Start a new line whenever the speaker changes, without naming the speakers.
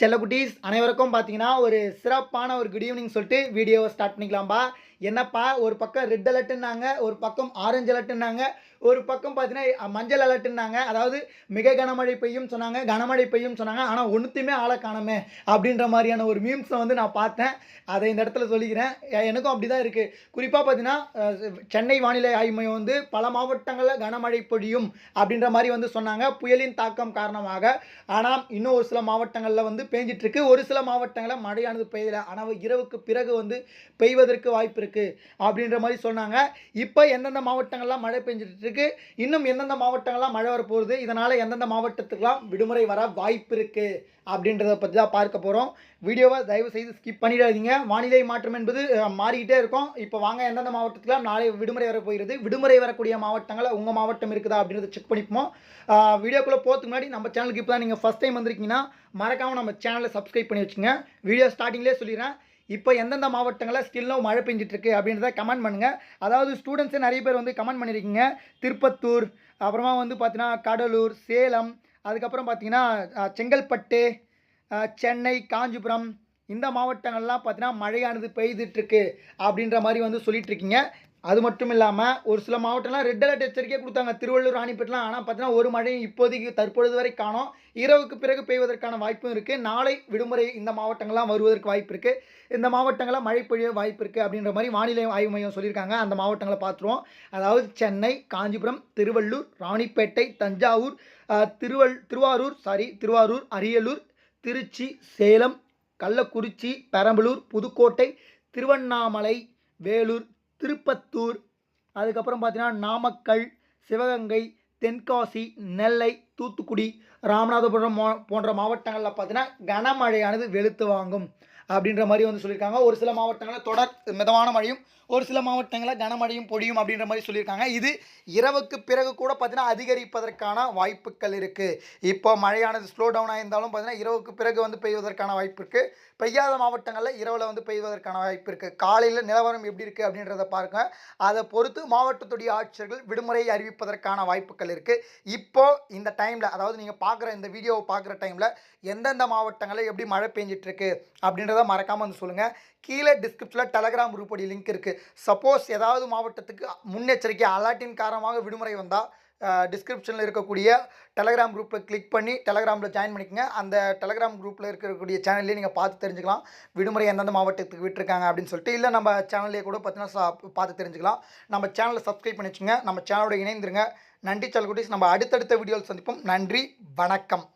செல்லக்குட்டீஸ் அனைவருக்கும் பார்த்தீங்கன்னா ஒரு சிறப்பான ஒரு குட் ஈவினிங் சொல்லிட்டு வீடியோவை ஸ்டார்ட் பண்ணிக்கலாம்ப்பா என்னப்பா ஒரு பக்கம் ரெட் அலர்ட்டுன்னாங்க ஒரு பக்கம் ஆரஞ்சு அலர்ட்டுன்னாங்க ஒரு பக்கம் பார்த்தீங்கன்னா மஞ்சள் அலர்ட்டுன்னாங்க அதாவது மிக கனமழை பெய்யும் சொன்னாங்க கனமழை பெய்யும் சொன்னாங்க. ஆனால் ஒன்றுத்தையுமே ஆளை காணமே அப்படின்ற மாதிரியான ஒரு மீம்ஸை வந்து நான் பார்த்தேன். அதை இந்த இடத்துல சொல்லிக்கிறேன். எனக்கும் அப்படி தான் இருக்குது குறிப்பாக பார்த்தீங்கன்னா சென்னை வானிலை ஆய்வு மையம் வந்து பல மாவட்டங்களில் கனமழை பொழியும் அப்படின்ற மாதிரி வந்து சொன்னாங்க. புயலின் தாக்கம் காரணமாக. ஆனால் இன்னும் ஒரு சில மாவட்டங்களில் வந்து பெஞ்சிட்ருக்கு ஒரு சில மாவட்டங்களில் மழையானது பெய்யலை. ஆனால் இரவுக்கு பிறகு வந்து பெய்வதற்கு வாய்ப்பு இருக்குது அப்படின்ற மாதிரி சொன்னாங்க. இப்போ எந்தெந்த மாவட்டங்கள்லாம் மழை பெஞ்சிட்டு இருக்கு. இன்னும் எந்தெந்த மாவட்டங்கள்லாம் மழை வரப்போகுது இதனால் எந்தெந்த மாவட்டத்துக்கெல்லாம் விடுமுறை வர வாய்ப்பு இருக்கு அப்படின்றத பற்றி தான் பார்க்க போகிறோம் வீடியோவை தயவு செய்து ஸ்கிப் பண்ணிடாதீங்க. வானிலை மாற்றம் என்பது மாறிக்கிட்டே இருக்கும். இப்போ வாங்க எந்தெந்த மாவட்டத்துக்குலாம் நாளை விடுமுறை வர போகிறது விடுமுறை வரக்கூடிய மாவட்டங்களில் உங்கள் மாவட்டம் இருக்குதா அப்படின்றத செக் பண்ணிப்போம். வீடியோக்குள்ளே போகிறதுக்கு முன்னாடி நம்ம சேனலுக்கு இப்போ தான் நீங்கள் ஃபஸ்ட் டைம் வந்திருக்கீங்கன்னா மறக்காமல் நம்ம சேனலை சப்ஸ்கிரைப் பண்ணி வச்சுங்க வீடியோ ஸ்டார்டிங்லேயே சொல்லிடுறேன். இப்போ எந்தெந்த மாவட்டங்களில் ஸ்டில்லும் மழை பெஞ்சிட்ருக்கு அப்படின்றத கமெண்ட் பண்ணுங்கள் அதாவது ஸ்டூடெண்ட்ஸே நிறைய பேர் வந்து கமெண்ட் பண்ணியிருக்கீங்க திருப்பத்தூர் அப்புறமா வந்து பார்த்தீங்கன்னா கடலூர் சேலம் அதுக்கப்புறம் பார்த்தீங்கன்னா செங்கல்பட்டு சென்னை காஞ்சிபுரம் இந்த மாவட்டங்கள்லாம் பார்த்தீங்கன்னா மழையானது பெய்துட்ருக்கு அப்படின்ற மாதிரி வந்து சொல்லிகிட்ருக்கீங்க அது மட்டும் இல்லாமல் ஒரு சில மாவட்டம்லாம் ரெட் அலர்ட் எச்சரிக்கை கொடுத்தாங்க. திருவள்ளூர் ராணிப்பேட்டெலாம் ஆனால் பார்த்தீங்கன்னா ஒரு மழையும் இப்போதைக்கு தற்பொழுது வரை காணோம். இரவுக்கு பிறகு பெய்வதற்கான வாய்ப்பும் இருக்குது நாளை விடுமுறை இந்த மாவட்டங்கள்லாம் வருவதற்கு வாய்ப்பு இருக்குது இந்த மாவட்டங்களில் மழை பொழிய வாய்ப்பு இருக்குது அப்படின்ற மாதிரி வானிலை ஆய்வு மையம் சொல்லியிருக்காங்க. அந்த மாவட்டங்களை பார்த்துருவோம். அதாவது சென்னை காஞ்சிபுரம் திருவள்ளூர் ராணிப்பேட்டை தஞ்சாவூர் திருவள் திருவாரூர் சாரி திருவாரூர் அரியலூர் திருச்சி சேலம் கள்ளக்குறிச்சி பெரம்பலூர் புதுக்கோட்டை திருவண்ணாமலை வேலூர் திருப்பத்தூர் அதுக்கப்புறம் பார்த்தீங்கன்னா நாமக்கல் சிவகங்கை தென்காசி நெல்லை தூத்துக்குடி ராமநாதபுரம் போன்ற மாவட்டங்களில் பார்த்தீங்கன்னா கனமழையானது வெளுத்து வாங்கும். அப்படின்ற மாதிரி வந்து சொல்லியிருக்காங்க. ஒரு சில மாவட்டங்களில் தொடர் மிதமான மழையும் ஒரு சில மாவட்டங்களில் கனமழையும் பொடியும் அப்படின்ற மாதிரி சொல்லியிருக்காங்க. இது இரவுக்கு பிறகு கூட பார்த்தீங்கன்னா அதிகரிப்பதற்கான வாய்ப்புகள் இருக்குது இப்போ மழையானது ஸ்லோ டவுன் ஆயிருந்தாலும் பார்த்தீங்கன்னா இரவுக்கு பிறகு வந்து பெய்வதற்கான வாய்ப்பு இருக்குது பெய்யாத மாவட்டங்களில் இரவில் வந்து பெய்வதற்கான வாய்ப்பு இருக்குது காலையில் நிலவரம் எப்படி இருக்குது அப்படின்றத பாருங்க. அதை பொறுத்து மாவட்டத்துடைய ஆட்சியர்கள் விடுமுறை அறிவிப்பதற்கான வாய்ப்புகள் இருக்குது இப்போ இந்த டைமில் அதாவது நீங்கள் பார்க்குற இந்த வீடியோவை பார்க்குற டைமில் எந்தெந்த மாவட்டங்களில் எப்படி மழை பெஞ்சிட்ருக்கு அப்படின்றத அப்படின்றத மறக்காமல் வந்து சொல்லுங்கள் கீழே டிஸ்கிரிப்ஷனில் டெலகிராம் உருப்படி லிங்க் இருக்குது சப்போஸ் ஏதாவது மாவட்டத்துக்கு முன்னெச்சரிக்கை அலர்ட்டின் காரணமாக விடுமுறை வந்தால் டிஸ்கிரிப்ஷனில் இருக்கக்கூடிய டெலகிராம் குரூப்பில் கிளிக் பண்ணி டெலகிராமில் ஜாயின் பண்ணிக்கங்க. அந்த டெலகிராம் குரூப்பில் இருக்கக்கூடிய சேனல்லே நீங்கள் பார்த்து தெரிஞ்சுக்கலாம். விடுமுறை எந்தெந்த மாவட்டத்துக்கு விட்டுருக்காங்க அப்படின்னு சொல்லிட்டு இல்லை நம்ம சேனல்லே கூட பார்த்தீங்கன்னா சா- பார்த்து தெரிஞ்சுக்கலாம். நம்ம சேனலை சப்ஸ்கிரைப் பண்ணி வச்சுங்க நம்ம சேனலோட இணைந்துருங்க. நன்றி சல்குட்டிஸ் நம்ம அடுத்தடுத்த வீடியோவில் சந்திப்போம். நன்றி வணக்கம்.